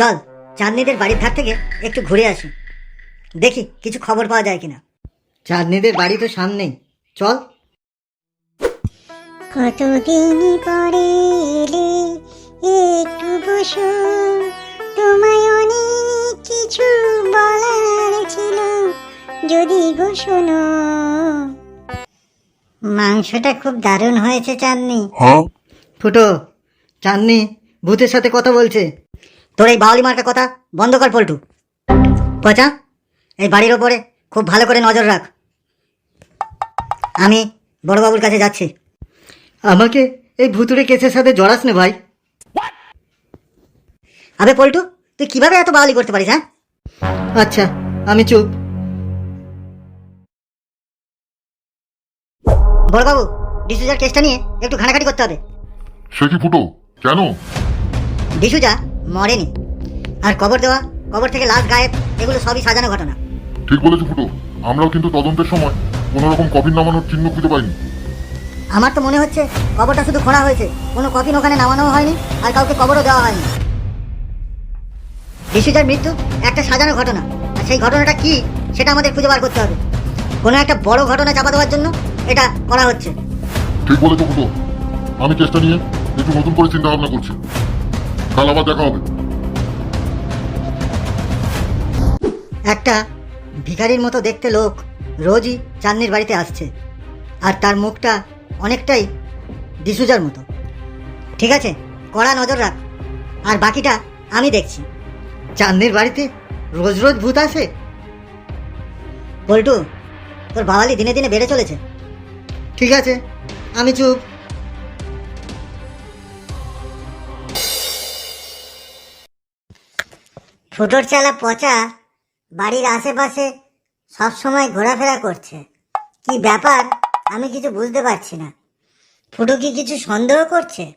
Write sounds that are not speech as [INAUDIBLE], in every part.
চল চাঁদনিদের বাড়ির ধার থেকে একটু ঘুরে আসি। দেখি কিছু খবর পাওয়া যায় কিনা। চাঁদনিদের বাড়ি তো সামনেই। চল। কতদিন পরে এলে একটু বসো। তোমায় অনেক কিছু বলার ছিল যদি গো শোনো। মাংসটা খুব দারুণ হয়েছে চাঁদনি। ফুটো চাঁদনি ভূতের সাথে কথা বলছে। তোর এই বাউলি মার্কা কথা বন্ধ কর পল্টু। পচা এই বাড়ির ওপরে খুব ভালো করে নজর রাখ। আমি বড়বাবুর কাছে যাচ্ছি। আমাকে এই ভুতুড়ে কেসের সাথে জড়াস না ভাই। আবে পল্টু তুই কীভাবে এত বাউলি করতে পারিস হ্যাঁ? আচ্ছা আমি চুপ। বড়বাবু ডিসুজার কেসটা নিয়ে একটু ঘাটাঘাটি করতে হবে। সে কি ফুটো? কেন? ডিসুজা মরেনি। আর কবর দেওয়া কবর থেকে লাশ গায়েব এগুলো সবই সাজানো ঘটনা। ঠিক বলেছ ফুটো আমরাও কিন্তু তদন্তের সময় কোনো রকম কফিন নামানোর চিহ্ন খুঁজে পাইনি। আমার তো মনে হচ্ছে কবরটা শুধু খোঁড়া হয়েছে কোনো কফিন ওখানে নামানো হয়নি আর কাউকে কবরও দেওয়া হয়নি। ডিসুজার মৃত্যু একটা সাজানো ঘটনা আর সেই ঘটনাটা কি সেটা আমাদের খুঁজে বার করতে হবে। কোনো একটা বড় ঘটনা চাপা দেওয়ার জন্য এটা করা হচ্ছে। ঠিক বলেছ ফুটো আমি চেষ্টা নিয়ে একটু নতুন করে চিন্তা ভাবনা করছি। হবে একটা ভিখারির মতো দেখতে লোক রোজই চাঁদনির বাড়িতে আসছে। আর তার মুখটা অনেকটাই ডিসুজার মতো। ঠিক আছে, কড়া নজর রাখ। আর বাকিটা আমি দেখছি। চাঁদনির বাড়িতে রোজ রোজ ভূত আসে? পল্টু তোর বাওয়ালি দিনে দিনে বেড়ে চলেছে। ঠিক আছে, আমি চুপ। ফুটোর চালা পচা বাড়ির আশেপাশে সব সময় ঘোরাফেরা করছে। কি ব্যাপার? আমি কিছু বুঝতে পারছি না। ফুটো কি কিছু সন্দেহ করছে?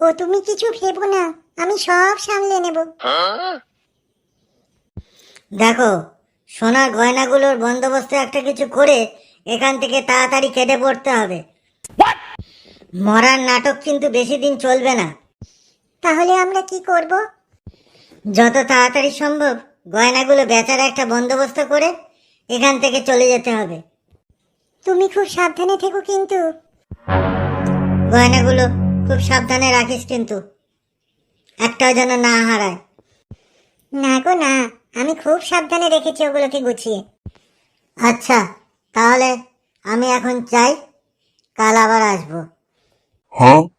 ও তুমি কিছু ভেবো না। আমি সব সামলে নেব। দেখো সোনার গয়নাগুলোর বন্দোবস্ত একটা কিছু করে এখান থেকে তাড়াতাড়ি কেটে পড়তে হবে। মরার নাটক কিন্তু বেশি দিন চলবে না। তাহলে আমরা কি করব? যত তাড়াতাড়ি সম্ভব গয়নাগুলো বেচার একটা বন্দোবস্ত করে এখান থেকে চলে যেতে হবে। তুমি খুব সাবধানে থেকো কিন্তু। গয়নাগুলো খুব সাবধানে রাখিস কিন্তু। একটাও যেন না হারায়। না গো, না। আমি খুব সাবধানে রেখেছি ওগুলোকে গুছিয়ে। আচ্ছা তাহলে আমি এখন চাই কাল আবার আসব। হ্যাঁ?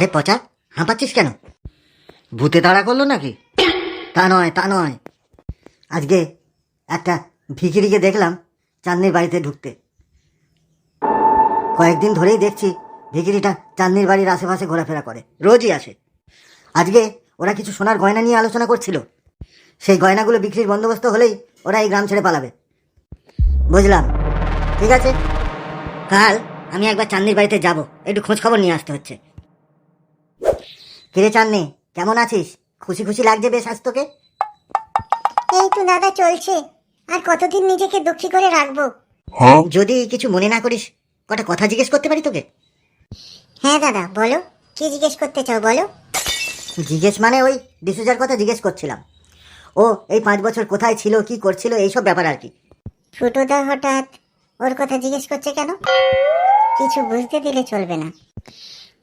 আরে পচা, হাঁপাচ্ছিস কেন? ভূতে তাড়া করল নাকি? তা নয় তা নয়। আজকে একটা ভিখিরিকে দেখলাম চাঁদনির বাড়িতে ঢুকতে। কয়েকদিন ধরেই দেখছি ভিখিরিটা চাঁদনির বাড়ির আশেপাশে ঘোরাফেরা করে, রোজই আসে। আজকে ওরা কিছু সোনার গয়না নিয়ে আলোচনা করছিল। সেই গয়নাগুলো বিক্রির বন্দোবস্ত হলেই ওরা এই গ্রাম ছেড়ে পালাবে। বুঝলাম। ঠিক আছে? কাল আমি একবার চাঁদনির বাড়িতে যাব। একটু খোঁজ খবর নিয়ে আসতে হচ্ছে। কিরে চাঁদনি কেমন আছিস? খুশি খুশি লাগছে বেশ আজ তোকে? এই তো দাদা চলছে। আর কতদিন নিজেকে দুঃখী করে রাখব? হ্যাঁ। যদি কিছু মনে না করিস কটা কথা জিজ্ঞেস করতে পারি তোকে? হ্যাঁ দাদা বলো। কি জিজ্ঞেস করতে চাও বলো? জিজ্ঞেস মানে ওই ডিসুজার কথা জিজ্ঞেস করছিলাম। ও এই পাঁচ বছর কোথায় ছিল কি করছিল এইসব ব্যাপার আর কি। ছোটদা হঠাৎ ওর কথা জিজ্ঞেস করছে কেন? কিছু বুঝতে দিলে চলবে না।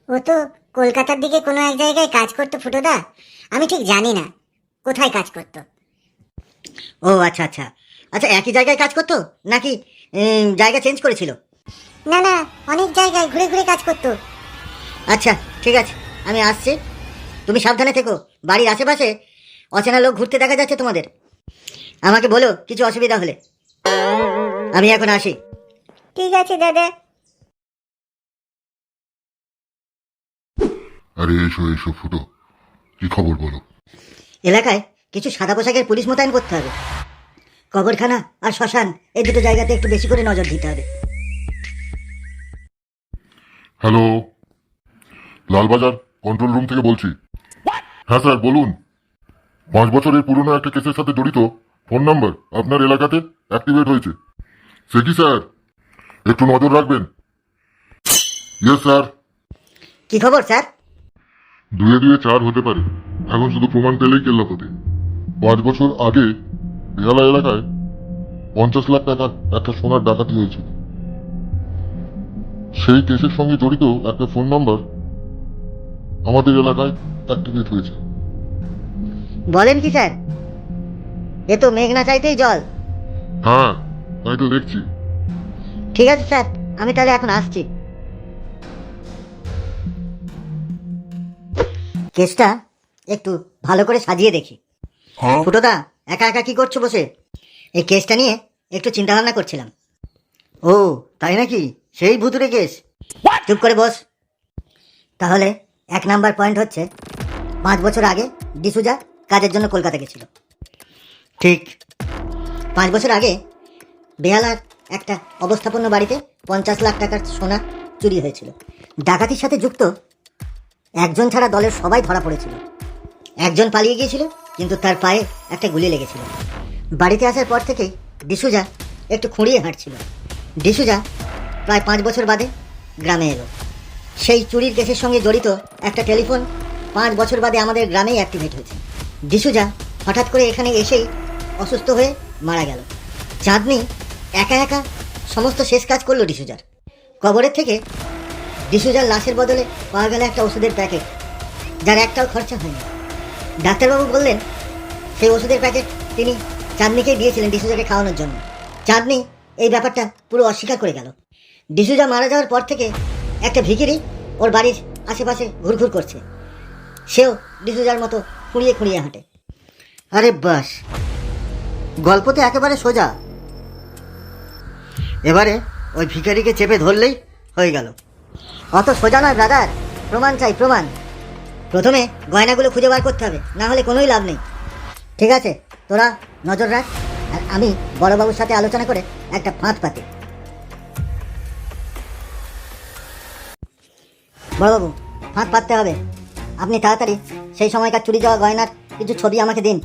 ও তো কলকাতার দিকে কোনো এক জায়গায় কাজ করতো ফুটোদা? আমি ঠিক জানি না। কোথায় কাজ করতো? ও আচ্ছা আচ্ছা। আচ্ছা একই জায়গায় কাজ করতো? নাকি জায়গা চেঞ্জ করেছিল? না না অনেক জায়গায় ঘুরে ঘুরে কাজ করতো। আচ্ছা ঠিক আছে আমি আসছি। তুমি সাবধানে থেকো বাড়ির আশেপাশে অচেনা লোক ঘুরতে দেখা যাচ্ছে তোমাদের। আমাকে বলো কিছু অসুবিধা হলে। আমি এখন আসি। ঠিক আছে দাদা। আরে এসো এসো ফুটো। কি খবর বলো? এলাকায় কিছু সাদা পোশাকের পুলিশ মোতায়েন করতে হবে। কবরখানা আর শ্মশান এই দুটো জায়গাতে একটু বেশি করে নজর দিতে হবে। হ্যালো? লালবাজার কন্ট্রোল রুম থেকে বলছি। হ্যাঁ স্যার বলুন। পাঁচ বছরের পুরনো একটা কেসের সাথে জড়িত। ফোন নাম্বার আপনার এলাকাতে অ্যাক্টিভেট হয়েছে। সে কি স্যার? একটু নজর রাখবেন? Yes sir. কি খবর স্যার? দুয়ে দুয়ে চার হতে পারে। এখন শুধু প্রমাণ পেলেই কেল্লাপতি পাঁচ বছর আগে বেহালা এলাকায় পঞ্চাশ লাখ টাকার একটা সোনার ডাকাতি হয়েছিল। সেই কেসের সঙ্গে জড়িত একটা ফোন নাম্বার আমাদের এলাকায় অ্যাক্টিভেট হয়েছে। বলেন কি স্যার? এ তো মেঘ না চাইতেই জল। হ্যাঁ তাই তো দেখছি। ঠিক আছে স্যার আমি তাহলে এখন আসছি। কেসটা একটু ভালো করে সাজিয়ে দেখি। ফুটোদা একা একা কি করছ বসে? এই কেসটা নিয়ে একটু চিন্তা ভাবনা করছিলাম। ও তাই নাকি? সেই ভুতুরে কেস। চুপ করে বস। তাহলে এক নাম্বার পয়েন্ট হচ্ছে পাঁচ বছর আগে ডিসুজা কাজের জন্য কলকাতা গেছিল। ঠিক পাঁচ বছর আগে বেহালার একটা অবস্থাপন্ন বাড়িতে পঞ্চাশ লাখ টাকার সোনা চুরি হয়েছিল। ডাকাতির সাথে যুক্ত একজন ছাড়া দলের সবাই ধরা পড়েছিল। একজন পালিয়ে গিয়েছিল, কিন্তু তার পায়ে একটা গুলি লেগেছিল। বাড়িতে আসার পর থেকেই ডিসুজা একটু খুঁড়িয়ে হাঁটছিল। ডিসুজা প্রায় পাঁচ বছর বাদে গ্রামে এলো। সেই চুরির কেসের সঙ্গে জড়িত একটা টেলিফোন পাঁচ বছর বাদে আমাদের গ্রামেই অ্যাক্টিভেট হয়েছে। ডিসুজা হঠাৎ করে এখানে এসেই অসুস্থ হয়ে মারা গেল। চাঁদনি একা একা সমস্ত শেষ কাজ করল ডিসুজার। কবরের থেকে ডিসুজার লাশের বদলে পাওয়া গেল একটা ওষুধের প্যাকেট, যার একটাও খরচা হয়নি। ডাক্তারবাবু বললেন, সেই ওষুধের প্যাকেট তিনি চাঁদনিকেই দিয়েছিলেন ডিসুজাকে খাওয়ানোর জন্য। চাঁদনি এই ব্যাপারটা পুরো অস্বীকার করে গেল। ডিসুজা মারা যাওয়ার পর থেকে একটা ভিখিরি ওর বাড়ির আশেপাশে ঘুরঘুর করছে। সেও ডিসুজার মতো খুঁড়িয়ে খুঁড়িয়ে হাঁটে। আরে বাস, গল্প তো একেবারে সোজা। এবারে ওই ভিখারিকে চেপে ধরলেই হয়ে গেল। অত সোজা নয় ব্রাদার প্রমাণ চাই প্রমাণ। প্রথমে গয়নাগুলো খুঁজে বার করতে হবে না হলে কোনোই লাভ নেই। ঠিক আছে তোরা নজর রাখ আর আমি বড়বাবুর সাথে আলোচনা করে একটা ফাঁদ পাতি। বড়বাবু ফাঁদ পাততে হবে। আপনি তাড়াতাড়ি সেই সময়কার চুরি যাওয়া গয়নার কিছু ছবি আমাকে দিন।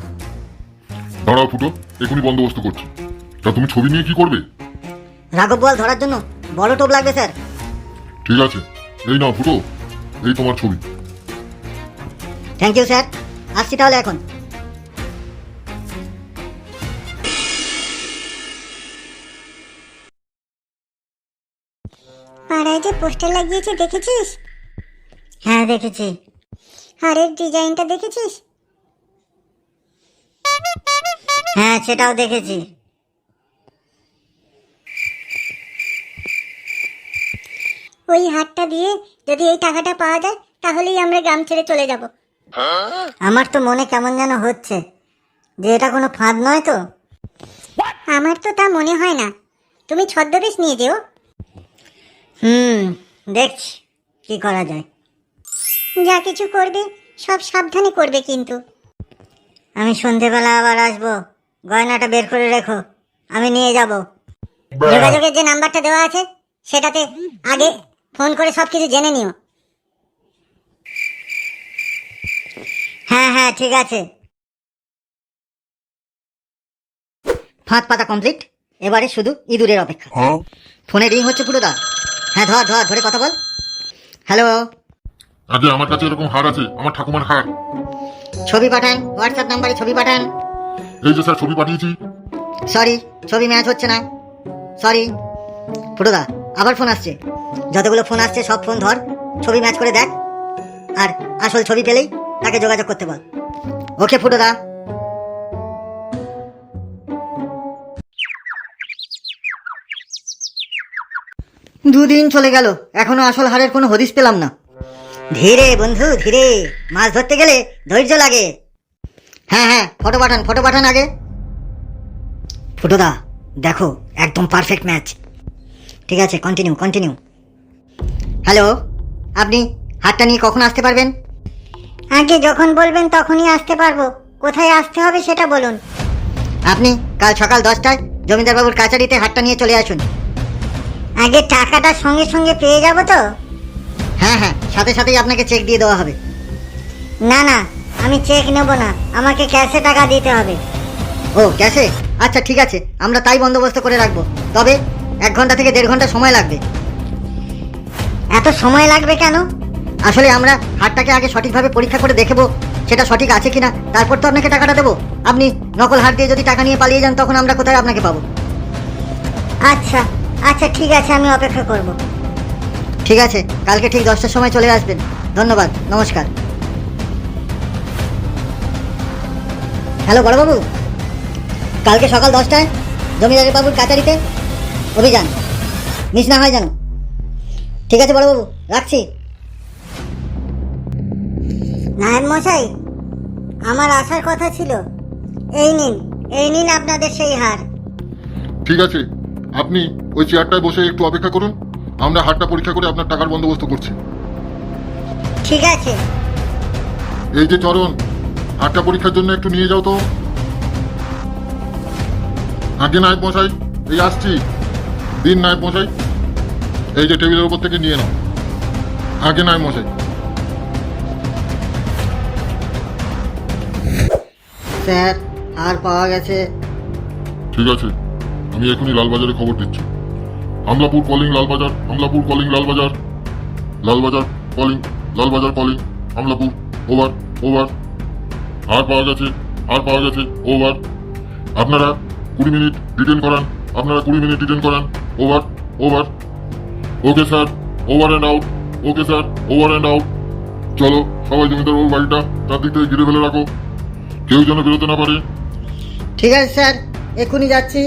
দাঁড়াও ফুটো এখনই বন্দোবস্ত করছি। তা তুমি ছবি নিয়ে কি করবে? রাঘব বোয়াল ধরার জন্য বড় টোপ লাগবে স্যার। ঠিক আছে এই নাও ফুটো এই তোমার ছবি। থ্যাংক ইউ স্যার আসছি তাহলে এখন। পাড়ায় যে পোস্টার লাগিয়েছে দেখেছিস? হ্যাঁ দেখেছি। হারের ডিজাইনটা দেখেছিস? হ্যাঁ সেটাও দেখেছি। ওই হারটা দিয়ে যদি এই টাকাটা পাওয়া যায় তাহলেই আমরা গ্রাম ছেড়ে চলে যাব। আমার তো মনে কেমন যেন হচ্ছে যে এটা কোনো ফাঁদ নয় তো? আমার তো তা মনে হয় না। তুমি ছদ্মবেশ নিয়ে যেও। হুম দেখছি কি করা যায়। যা কিছু করবে সব সাবধানে করবে কিন্তু। আমি সন্ধেবেলা আবার আসব গয়নাটা বের করে রেখো আমি নিয়ে যাব। যোগাযোগের যে নাম্বারটা দেওয়া আছে সেটাতে আগে ফোন করে সব কিছু জেনে নিও। হ্যাঁ হ্যাঁ ঠিক আছে। ফাঁদ পাতা কমপ্লিট এবারে শুধু ইঁদুরের অপেক্ষা। ফোনে রিং হচ্ছে পুরো দা হ্যাঁ ধর ধর ধরে কথা বল। হ্যালো। আগে আমার কাছে এরকম হার আছে আমার ঠাকুমার হার। ছবি পাঠান হোয়াটসঅ্যাপ নাম্বারে ছবি পাঠান। এই যে স্যার ছবি পাঠিয়েছি। সরি ছবি ম্যাচ হচ্ছে না। সরি। ফুটোদা আবার ফোন আসছে। যতগুলো ফোন আসছে, সব ফোন ধর, ছবি ম্যাচ করে দেখ। আর আসল ছবি পেলেই তাকে যোগাযোগ করতে বল। ওকে, ফুটোদা। দুদিন চলে গেল, এখনও আসল হারের কোনো হদিস পেলাম না। ধীরে, বন্ধু, ধীরে। মাছ ধরতে গেলে ধৈর্য লাগে। হ্যাঁ হ্যাঁ ফটো পাঠান ফটো পাঠান আগে। ফুটোদা, দেখো, একদম পারফেক্ট ম্যাচ ঠিক আছে কন্টিনিউ কন্টিনিউ হ্যালো আপনি হাটটা নিয়ে কখন আসতে পারবেন? আগে যখন বলবেন তখনই আসতে পারব। কোথায় আসতে হবে সেটা বলুন। আপনি কাল সকাল দশটায় জমিদারবাবুর কাছারিতে হাটটা নিয়ে চলে আসুন। আগে টাকাটা সঙ্গে সঙ্গে পেয়ে যাব তো? হ্যাঁ হ্যাঁ সাথে সাথেই আপনাকে চেক দিয়ে দেওয়া হবে। না না আমি চেক নেব না। আমাকে ক্যাশে টাকা দিতে হবে। ও ক্যাশে আচ্ছা ঠিক আছে আমরা তাই বন্দোবস্ত করে রাখব। তবে এক ঘণ্টা থেকে দেড় ঘণ্টা সময় লাগবে। এত সময় লাগবে কেন? আসলে আমরা হারটাকে আগে সঠিকভাবে পরীক্ষা করে দেখব সেটা সঠিক আছে কিনা। তারপর তো আপনাকে টাকাটা দেবো। আপনি নকল হার দিয়ে যদি টাকা নিয়ে পালিয়ে যান তখন আমরা কোথায় আপনাকে পাবো? আচ্ছা আচ্ছা ঠিক আছে আমি অপেক্ষা করব। ঠিক আছে কালকে ঠিক দশটার সময় চলে আসবেন। ধন্যবাদ নমস্কার। হ্যালো বড়বাবু। কালকে সকাল দশটায় জমিদারের বাবুর কাচারিতে অভিযান। মিস না হয় যেন। ঠিক আছে বড়বাবু রাখছি। নায়েব মশাই আমার আসার কথা ছিল। এই নিন এই নিন আপনাদের সেই হার। ঠিক আছে আপনি ওই চেয়ারটায় বসে একটু অপেক্ষা করুন। আমরা হাটটা পরীক্ষা করে আপনার টাকার বন্দোবস্ত করছি। ঠিক আছে। এই যে চরণ হাটটা পরীক্ষার জন্য একটু নিয়ে যাও তো। আগে নায়ক মশাই এই আসছি। দিন নায়ক মশাই। এই যে টেবিলের উপর থেকে নিয়ে নাও। আগে নায়ক মশাই। স্যার হার পাওয়া গেছে। ঠিক আছে আমি এখনই লালবাজারে খবর দিচ্ছি। Hamlapur calling Lalbazar Hamlapur calling Lalbazar. Lalbazar calling Lalbazar calling Hamlapur over over. আর পাওয়া গেছে আর পাওয়া গেছে ওভার। আপনারা কুড়ি মিনিট ডিটেন করান আপনারা কুড়ি মিনিট ডিটেন করান over over. Okay sir over and out okay sir over and out চলো সবাই জমিদার ওর বাড়িটা চারদিক থেকে ঘিরে ফেলে রাখো। কেউ যেন বেরোতে না পারে। ঠিক আছে স্যার। এখনই যাচ্ছি।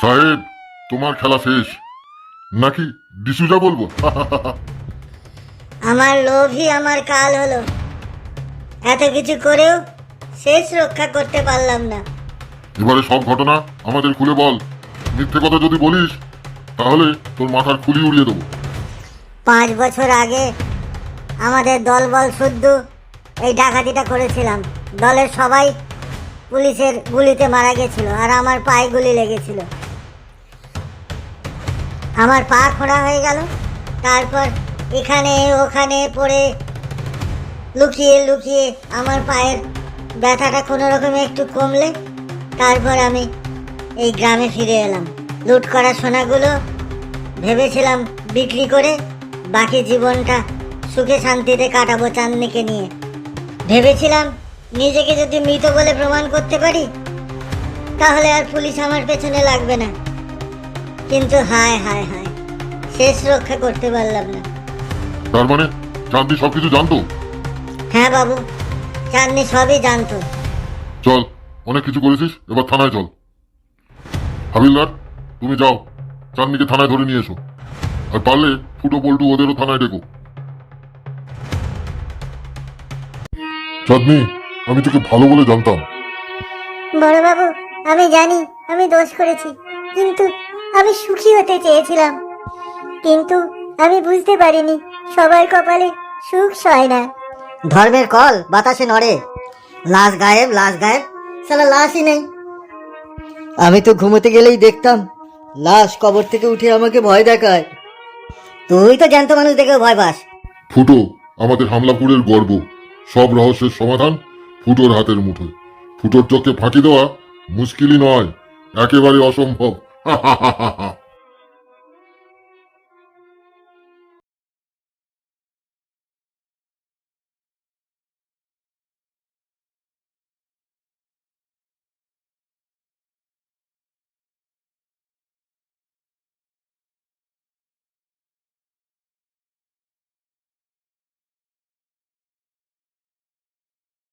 সাহেব তোমার খেলা শেষ। নাকি ডিসুজা বলব? আমার লোভই আমার কাল হলো। এত কিছু করেও শেষ রক্ষা করতে পারলাম না। এবারে সব ঘটনা আমাদের খুলে বল। মিথ্যে কথা যদি বলিস তাহলে তোর মাথার খুলি উড়িয়ে দেবো। পাঁচ বছর আগে আমাদের দলবল শুদ্ধ এই ডাকাতিটা করেছিলাম। দলের সবাই পুলিশের গুলিতে মারা গেছিল আর আমার পায়ে গুলি লেগেছিল। আমার পা খোঁড়া হয়ে গেল। তারপর এখানে ওখানে পড়ে লুকিয়ে লুকিয়ে আমার পায়ের ব্যথাটা কোনো রকমে একটু কমলে তারপর আমি এই গ্রামে ফিরে এলাম। লুট করা সোনাগুলো ভেবেছিলাম বিক্রি করে বাকি জীবনটা সুখে শান্তিতে কাটাবো চাঁদনিকে নিয়ে। ভেবেছিলাম নিজেকে যদি মৃত বলে প্রমাণ করতে পারি তাহলে আর পুলিশ আমার পেছনে লাগবে না। কিন্তু হায় হায় হায় শেষ রক্ষা করতে পারলাম না। তার মানে চাঁদনি সবকিছু জানতো? হ্যাঁ বাবু চাঁদনি সবই জানতো। চল অনেক কিছু করেছিস এবার থানায় চল। হাবিলদার তুমি যাও চাঁদনিকে থানায় ধরে নিয়ে এসো। আর পারলে ফুটো পল্টু ওদেরও থানায় ডেকো। চাঁদনি আমি তোকে ভালো বলে জানতাম। বড়বাবু আমি জানি আমি দোষ করেছি কিন্তু আমি সুখী হতে চেয়েছিলাম। কিন্তু আমি বুঝতে পারিনি সবার কপালে সুখ সয় না। ধর্মের কল বাতাসে নড়ে। লাশ গায়েব লাশ গায়েব সালা লাশই নেই। আমি তো ঘুমোতে গেলেই দেখতাম লাশ কবর থেকে উঠে আমাকে ভয় দেখায়। তুই তো জ্যান্ত মানুষ দেখেও ভয় পাস। ফুটো আমাদের হামলাপুরের গর্ব। সব রহস্যের সমাধান ফুটোর হাতের মুঠোয়। ফুটোর চোখে ফাঁকি দেওয়া মুশকিলই নয় একেবারে অসম্ভব। [LAUGHS]